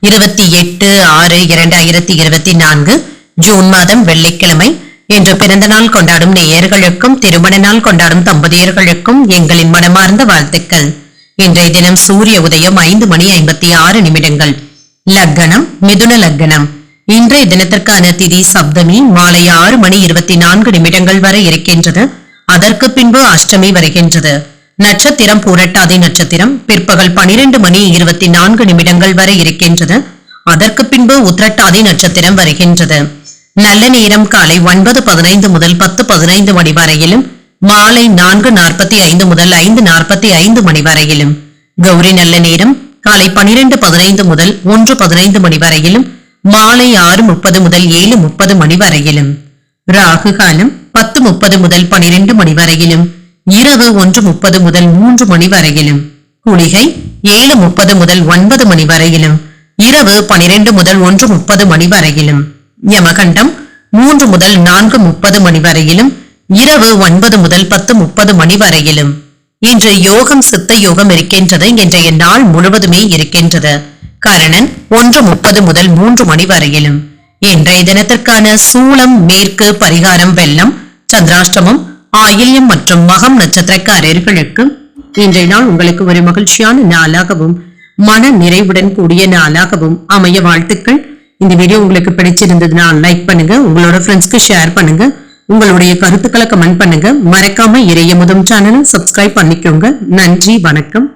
இருபத்தி எட்டு ஆறு இரண்டாயிரத்தி இருபத்தி நான்கு ஜூன் மாதம் வெள்ளிக்கிழமை இன்று பிறந்த நாள் கொண்டாடும் நேயர்களுக்கும் திருமண நாள் கொண்டாடும் தம்பதியர்களுக்கும் எங்களின் மனமார்ந்த வாழ்த்துக்கள். இன்றைய தினம் சூரிய உதயம் ஐந்து மணி ஐம்பத்தி ஆறு நிமிடங்கள். லக்னம் மிதுன லக்னம். இன்றைய தினத்திற்கான திதி சப்தமி மாலை ஆறு மணி இருபத்தி நான்கு நிமிடங்கள் வரை இருக்கின்றது. அதற்கு பின்பு அஷ்டமி வருகின்றது. நட்சத்திரம் பூரட்டாதி நட்சத்திரம். பிற்பகல் பனிரெண்டு மணி இருபத்தி நான்கு நிமிடங்கள் வரை இருக்கின்றது. அதற்கு பின்பு உத்திரட்டாதி நட்சத்திரம் வருகின்றது. நல்ல நேரம் காலை ஒன்பது பதினைந்து முதல் பத்து பதினைந்து மணி வரையிலும் மாலை நான்கு நாற்பத்தி ஐந்து முதல் ஐந்து நாற்பத்தி ஐந்து மணி வரையிலும். கௌரி நல்ல நேரம் காலை பனிரெண்டு பதினைந்து முதல் ஒன்று பதினைந்து மணி வரையிலும் மாலை ஆறு முப்பது முதல் ஏழு முப்பது மணி வரையிலும். ராகு காலம் பத்து முப்பது முதல் பனிரெண்டு மணி வரையிலும். இரவு ஒன்று முப்பது முதல் மூன்று மணி வரையிலும் குளிகை ஏழு முப்பது முதல் ஒன்பது மணி வரையிலும் இரவு பனிரெண்டு முதல் ஒன்று முப்பது மணி வரையிலும் யமகண்டம் மூன்று முதல் நான்கு முப்பது மணி வரையிலும் இரவு ஒன்பது முதல் பத்து முப்பது மணி வரையிலும். இன்று யோகம் சித்த யோகம் இருக்கின்றது இன்றைய நாள் முழுவதுமே இருக்கின்றது. கரணன் ஒன்று முப்பது முதல் மூன்று மணி வரையிலும். இன்றைய தினத்திற்கான சூளம் மேற்கு பரிகாரம் வெள்ளம் சந்திராஷ்டமம் ஆயில்யம் மற்றும் மகம் நட்சத்திரக்காரர்களுக்கு இன்றைய நாள் உங்களுக்கு ஒரு மகிழ்ச்சியான நாளாகவும் மன நிறைவுடன் கூடிய நாளாகவும் அமைய வாழ்த்துக்கள். இந்த வீடியோ உங்களுக்கு பிடிச்சிருந்ததுன்னா லைக் பண்ணுங்க உங்களோட ஃப்ரெண்ட்ஸ்க்கு ஷேர் பண்ணுங்க உங்களுடைய கருத்துக்களை கமெண்ட் பண்ணுங்க. மறக்காம இறைய முதம் சேனலும் சப்ஸ்கிரைப் பண்ணிக்கோங்க. நன்றி வணக்கம்.